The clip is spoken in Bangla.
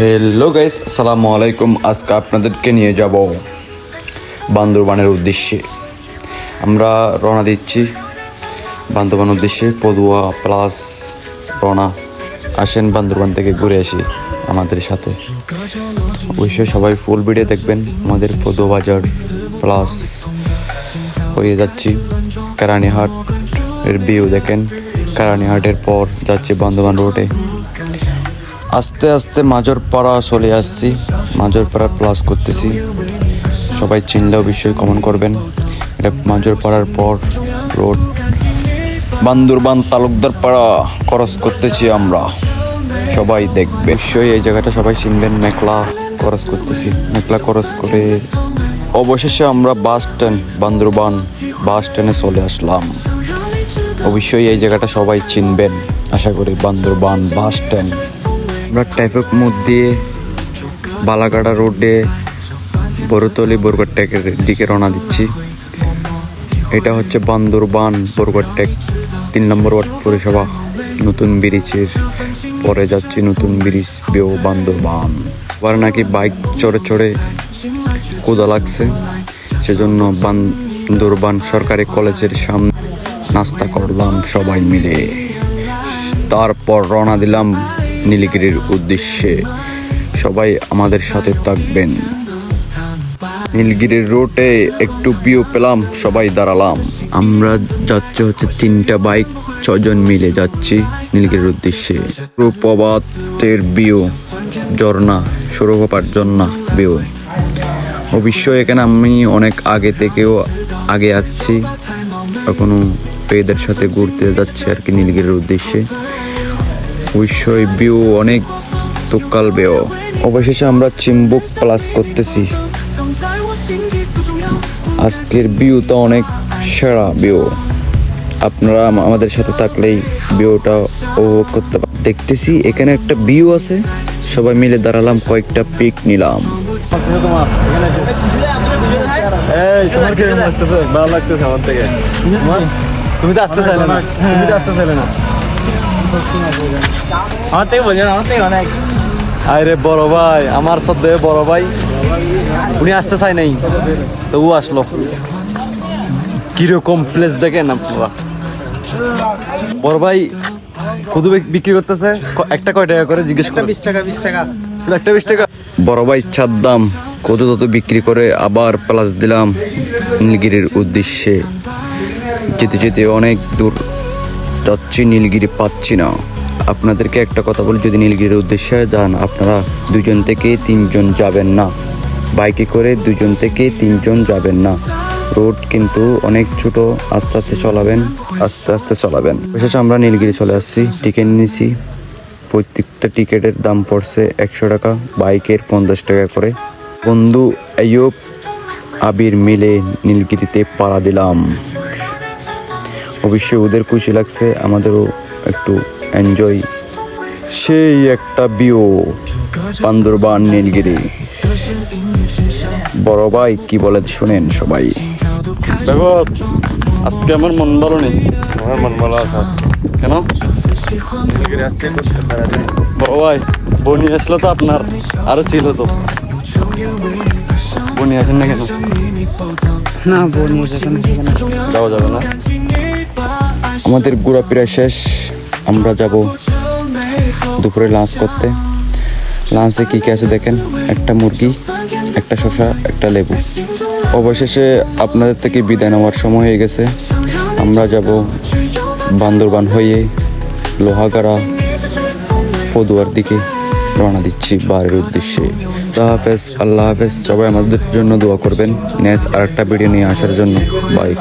হ্যালো গাইস আসসালামু আলাইকুম আজকে আপনাদেরকে নিয়ে যাব বান্দরবানের উদ্দেশ্যে। আমরা রওনা দিচ্ছি বান্দরবান উদ্দেশ্যে, পদুয়া প্লাস রওনা। আসেন বান্দরবান থেকে ঘুরে আসি আমাদের সাথে। অবশ্যই সবাই ফুল ভিডিও দেখবেন, আমাদের পদুয়া বাজার প্লাস হয়ে যাচ্ছি। কারানিহাট এর ভিউ দেখেন। কারানিহাটের পর যাচ্ছি বান্দরবান রোডে আস্তে আস্তে মাজর পাড়া চলে আসছি। মাজর পাড়া প্লাস করতেছি। সবাই চিনলে অবশ্যই কমন করবেন। এটা মাজর পাড়ার পর রোড বান্দরবান তালুকদার পাড়া ক্রস করতেছি আমরা। সবাই দেখবে। অবশ্যই এই জায়গাটা সবাই চিনবেন মেঘলা ক্রস করতেছি। মেঘলা ক্রস করে অবশেষে আমরা বাস স্ট্যান্ড বান্দরবান বাস স্ট্যান্ডে চলে আসলাম। অবশ্যই এই জায়গাটা সবাই চিনবেন। আশা করি বান্দরবান বাস স্ট্যান্ড আমরা ট্রাফিক মোড় দিয়ে বালাগাড়া রোডে বড়তলি বরগড়টেকের দিকে রওনা দিচ্ছি। এটা হচ্ছে বান্দরবান বরগড়টেক তিন নম্বর ওয়ার্ড পৌরসভা, নতুন ব্রিজের পরে যাচ্ছি নতুন ব্রিজ বেও বান্দরবান। আবার নাকি বাইক চড়ে চড়ে কোদা লাগছে, সেজন্য বান্দরবান সরকারি কলেজের সামনে নাস্তা করলাম সবাই মিলে। তারপর রওনা দিলাম নীলগিরির উদ্দেশ্যে সবাই আমাদের সাথে থাকবেন। নীলগিরির রোডে একটু ভিউ পেলাম, সবাই দাঁড়ালাম। আমরা যাচ্ছি হচ্ছে তিনটা বাইক, ছজন মিলে যাচ্ছি নীলগিরির উদ্দেশ্যে। রূপবাতের ভিউ, ঝর্ণা, সৌরভাপার ঝর্ণা ভিউ। অবশ্যই এখানে আমি অনেক আগে থেকেও আগে আসছি এখনও পেয়েদের সাথে ঘুরতে যাচ্ছি আর কি নীলগিরির উদ্দেশ্যে। অবশ্যই ভিউ অনেক তোকাল বেও। অবশেষে আমরা চিম্বুক প্লাস করতেছি। আজকের ভিউটা অনেক সেরা ভিউ। আপনারা আমাদের সাথে থাকলেই ভিউটা উপভোগ করতে দেখতেছি, এখানে একটা ভিউ আছে। সবাই মিলে দাঁড়ালাম, কয়েকটা পিক নিলাম। তুমি তো আসতে চাইলে না। তুমি তো আসতে চাইলে না। আমার থেকে বলছেন আমার থেকে অনেক। আরে বড় ভাই আমার সদ্যে বড় ভাই উনি আসতে চাই নাই তো ও আসলো। কীরকম প্লেস দেখেন আপনারা? বড় ভাই কদু বিক- বিক্রি করতেছে ক- একটা কয় টাকা করে জিজ্ঞেস করে। বিশ টাকা বিশ টাকা। একটা বিশ টাকা। বড় ভাই ছাদ দাম কত তত বিক্রি করে আবার প্লাস দিলাম। নীলগিরির উদ্দেশ্যে যেতে যেতে অনেক দূর যাচ্ছি নীলগিরি, পাচ্ছি না। আপনাদেরকে একটা কথা বলি, যদি নীলগিরির উদ্দেশ্যে যান, আপনারা দুজন থেকে তিনজন যাবেন না। বাইকে করে দুজন থেকে তিনজন যাবেন না। রোড কিন্তু অনেক ছোট, আস্তে আস্তে চলাবেন, আস্তে আস্তে চলাবেন। বিশেষ আমরা নীলগিরি চলে আসছি, টিকিট নিয়েছি। প্রত্যেকটা টিকিটের দাম পড়ছে একশো টাকা, বাইকের পঞ্চাশ টাকা করে। বন্ধু আইয়ুব, আবির মিলে নীলগিরিতে পাড়া দিলাম। অবশ্যই ওদের খুশি লাগছে আমাদেরও একটু এনজয় সেই একটা ভিউ বান্দরবান নীলগিরি। বড় ভাই কি বলে শুনেন সবাই। দেখো আজকে আমার মন ভালো নেই। আমার মন ভালো আছে। কেন? বড় ভাই বনি আসলো তো আপনার আরও ছিল তো। বনি আসেন না কেন? না বনি যাওয়া যাবে না। আমাদের ঘোরাফেরা শেষ। আমরা যাব দুপুরে লাঞ্চ করতে। লাঞ্চে কী কী আছে দেখেন? একটা মুরগি, একটা শসা, একটা লেবু। অবশেষে আপনাদের থেকে বিদায় নেওয়ার সময় হয়ে গেছে। আমরা যাব বান্দরবান হয়ে লোহাগাড়া পদুয়ার দিকে রওনা দিচ্ছি বাড়ির উদ্দেশ্যে। আল্লাহ হাফেজ আল্লাহ হাফেজ। সবাই আমাদের জন্য দোয়া করবেন। নেক্সট আরেকটা ভিডিও নিয়ে আসার জন্য। বাই